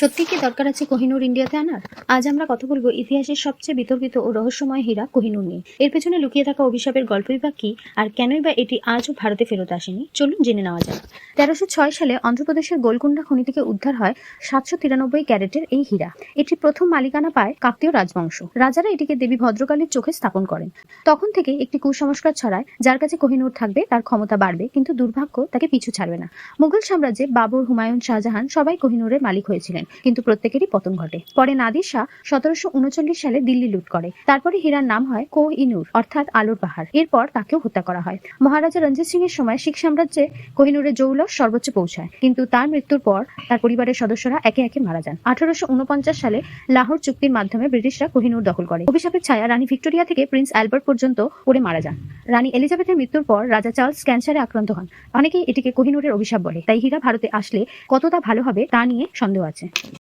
সত্যি কি দরকার আছে কোহিনুর ইন্ডিয়াতে আনার? আজ আমরা কথা বলব ইতিহাসের সবচেয়ে বিতর্কিত ও রহস্যময় হীরা কোহিনুর নিয়ে। এর পেছনে লুকিয়ে থাকা অভিশাপের গল্পই বা কি, আর কেনই বা এটি আজও ভারতে ফেরত আসেনি? চলুন জেনে নেওয়া যাক। তেরোশো ছয় সালে অন্ধ্রপ্রদেশের গোলকুন্ডা খনি থেকে উদ্ধার হয় সাতশো তিরানব্বই ক্যারেটের এই হীরা। এটি প্রথম মালিকানা পায় কাকতীয় রাজবংশ। রাজারা এটিকে দেবী ভদ্রকালীর চোখে স্থাপন করেন। তখন থেকে একটি কুসংস্কার ছড়ায়, যার কাছে কোহিনূর থাকবে, তার ক্ষমতা বাড়বে, কিন্তু দুর্ভাগ্য তাকে পিছু ছাড়বে না। মুঘল সাম্রাজ্যে বাবর, হুমায়ুন, শাহজাহান সবাই কোহিনূরের মালিক হয়েছিলেন, কিন্তু প্রত্যেকেরই পতন ঘটে। পরে নাদির শাহ সতেরোশো উনচল্লিশ সালে দিল্লি লুট করে। তারপরে হীরার নাম হয় কোহ ইনুর অর্থাৎ আলোর পাহাড়। এরপর তাকেও হত্যা করা হয়। মহারাজা রঞ্জিত সিং এর সময় শিখ সাম্রাজ্যে কোহিনুরের জৌলস সর্বোচ্চ পৌঁছায়। কিন্তু তার মৃত্যুর পর তার পরিবারের সদস্যরা একে একে মারা যান। আঠারোশো উনপঞ্চাশ সালে লাহোর চুক্তির মাধ্যমে ব্রিটিশরা কোহিনুর দখল করে। অভিশাপের ছায়া রানী ভিক্টোরিয়া থেকে প্রিন্স অ্যালবার্ট পর্যন্ত পড়ে মারা যান। রানী এলিজাবেথের মৃত্যুর পর রাজা চার্লস ক্যান্সারে আক্রান্ত হন। অনেকেই এটিকে কোহিনুরের অভিশাপ বলে। তাই হীরা ভারতে আসলে কতটা ভালো হবে তা নিয়ে সন্দেহ আছে।